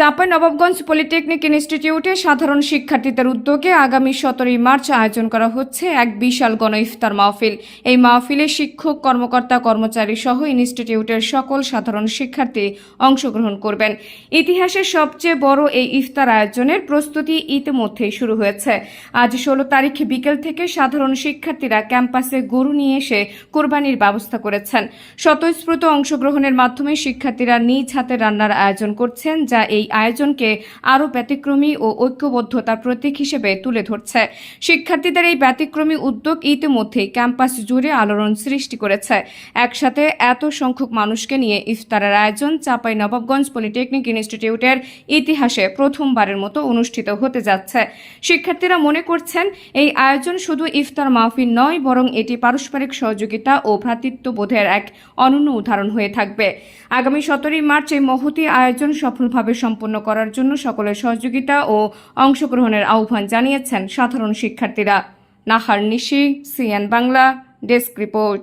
Chapai Nawabganj polytechnic ইনস্টিটিউটে সাধারণ শিক্ষার্থীদের উদ্যোগে আগামী সতেরোই মার্চ আয়োজন করা হচ্ছে এক বিশাল গণ ইফতার মাহফিল। এই মাহফিলে শিক্ষক, কর্মকর্তা, কর্মচারী সহ ইনস্টিটিউটের সকল সাধারণ শিক্ষার্থী অংশগ্রহণ করবেন। ইতিহাসের সবচেয়ে বড় এই ইফতার আয়োজনের প্রস্তুতি ইতিমধ্যেই শুরু হয়েছে। আজ ষোলো তারিখ বিকেল থেকে সাধারণ শিক্ষার্থীরা ক্যাম্পাসে গরু নিয়ে এসে কোরবানির ব্যবস্থা করেছেন। স্বতঃস্ফূর্ত অংশগ্রহণের মাধ্যমে শিক্ষার্থীরা নিজ হাতে রান্নার আয়োজন করছেন, যা এই আয়োজনকে আরও ব্যতিক্রমী ও ঐক্যবদ্ধতার প্রতীক হিসেবে তুলে ধরছে। শিক্ষার্থীদের এই ব্যতিক্রমী উদ্যোগ ইতিমধ্যেই ক্যাম্পাস জুড়ে আলোড়ন সৃষ্টি করেছে। একসাথে এত সংখ্যক মানুষকে নিয়ে ইফতারের আয়োজন চাপাই নবাবগঞ্জ পলিটেকনিক ইনস্টিটিউটের ইতিহাসে প্রথমবারের মতো অনুষ্ঠিত হতে যাচ্ছে। শিক্ষার্থীরা মনে করছেন, এই আয়োজন শুধু ইফতার মাহফিল নয়, বরং এটি পারস্পরিক সহযোগিতা ও ভ্রাতৃত্ববোধের এক অনন্য উদাহরণ হয়ে থাকবে। আগামী সতেরোই মার্চ এই মহতি আয়োজন সফলভাবে সম্পন্ন করার জন্য সকলের সহযোগিতা ও অংশগ্রহণের আহ্বান জানিয়েছেন সাধারণ শিক্ষার্থীরা। Nahar Nishi, CN Bangla, desk report.